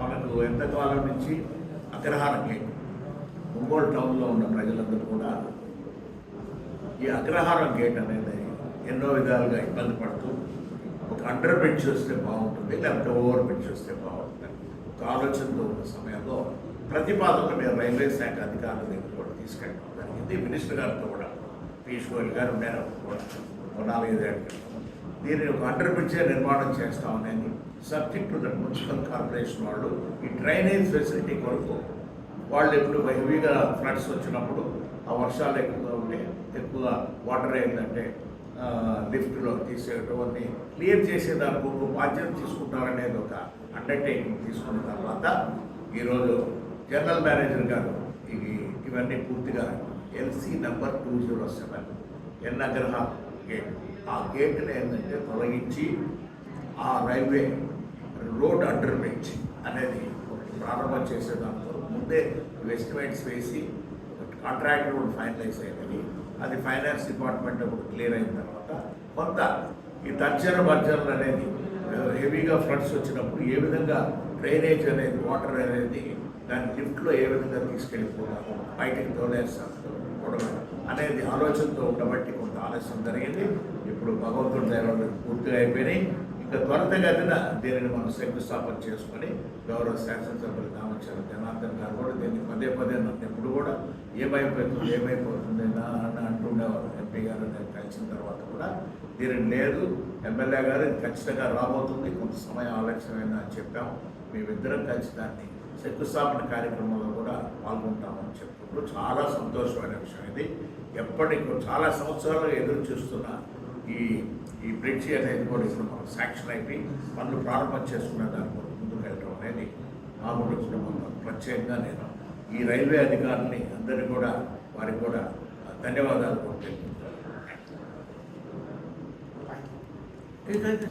మనకు ఎంతకాలం నుంచి అగ్రహారం గేట్ ఒంగోలు టౌన్లో ఉన్న ప్రజలందరూ కూడా ఈ అగ్రహారం గేట్ అనేది ఎన్నో విధాలుగా ఇబ్బంది పడుతూ ఒక అండర్ బ్రిడ్జ్ వస్తే బాగుంటుంది లేకపోతే ఓవర్ బ్రిడ్జ్ వస్తే బాగుంటుంది. ఒక ఆలోచనలో ఉన్న సమయంలో ప్రతిపాదన మేము రైల్వే శాఖ అధికారుల దగ్గర కూడా తీసుకెళ్ళడం జరిగింది. మినిస్టర్ గారితో కూడా పీయూష్ గోయల్ గారు మేరకు కూడా నాలుగైదేళ్ళ క్రితం దీనిని ఒక అండర్ బ్రిడ్జే నిర్మాణం చేస్తామని subject to that municipal corporation వాళ్ళు ఈ డ్రైనేజ్ ఫెసిలిటీ కొరకు వాళ్ళు ఎప్పుడు హెవీగా ఫ్లడ్స్ వచ్చినప్పుడు ఆ వర్షాలు ఎక్కువగా ఉంటే ఎక్కువగా వాటర్ ఏంటంటే లిఫ్ట్లో తీసేయటం అన్ని క్లియర్ చేసేదానికి ఒక బాధ్యత తీసుకుంటారనేది ఒక అండర్టేకింగ్ తీసుకున్న తర్వాత ఈరోజు జనరల్ మేనేజర్ గారు ఇవి ఇవన్నీ పూర్తిగా LC number two zero seven N అగ్రహ gate ఆ గేట్ని ఏంటంటే తొలగించి ఆ రైల్వే రోడ్ అండర్ బ్రిడ్జ్ అనేది ప్రారంభం ప్రారంభం చేసేదాంతో ముందే ఎస్టిమేట్స్ వేసి కాంట్రాక్టర్ కూడా ఫైనలైజ్ అయిందని అది ఫైనాన్స్ డిపార్ట్మెంట్ కూడా క్లియర్ అయిన తర్వాత కొంత ఈ తర్జన భర్జనలు అనేది హెవీగా ఫ్లడ్స్ వచ్చినప్పుడు ఏ విధంగా డ్రైనేజ్ అనేది వాటర్ అనేది దాని లిఫ్ట్లో ఏ విధంగా తీసుకెళ్ళిపోతాము బయటకు తోలేస్తాము అనేది ఆలోచనతో ఉండబట్టి కొంత ఆలస్యం జరిగింది. ఇప్పుడు భగవంతుడి దయ పూర్తిగా అయిపోయినాయి. ఇంకా త్వరితగతిన దీనిని మనం శంకుస్థాపన చేసుకొని గౌరవ శాసనసభ్యులు కామచ్చారు జనార్దన్ గారు కూడా దీన్ని పదే పదే నన్ను ఎప్పుడు కూడా ఏమైపోతుంది ఏమైపోతుంది నా వచ్చిన తర్వాత కూడా దీనిని లేదు ఎమ్మెల్యే గారు ఖచ్చితంగా రాబోతుంది కొంత సమయం ఆలస్యమైన అని చెప్పాము మేమిద్దరం కలిసి దాన్ని శంకుస్థాపన కార్యక్రమంలో కూడా పాల్గొంటామని చెప్పుకుంటూ చాలా సంతోషమైన విషయం ఇది. ఎప్పటికీ చాలా సంవత్సరాలు ఎదురు చూస్తున్న ఈ ఈ బ్రిడ్జి అనేది కూడా ఇప్పుడు మనం శాంక్షన్ అయిపోయి పనులు ప్రారంభం చేసుకునే దాని కూడా ముందుకు వెళ్ళడం అనేది మా గురించి ప్రత్యేకంగా నేను ఈ రైల్వే అధికారుల్ని అందరినీ కూడా వారికి కూడా ధన్యవాదాలు కూడా 对对对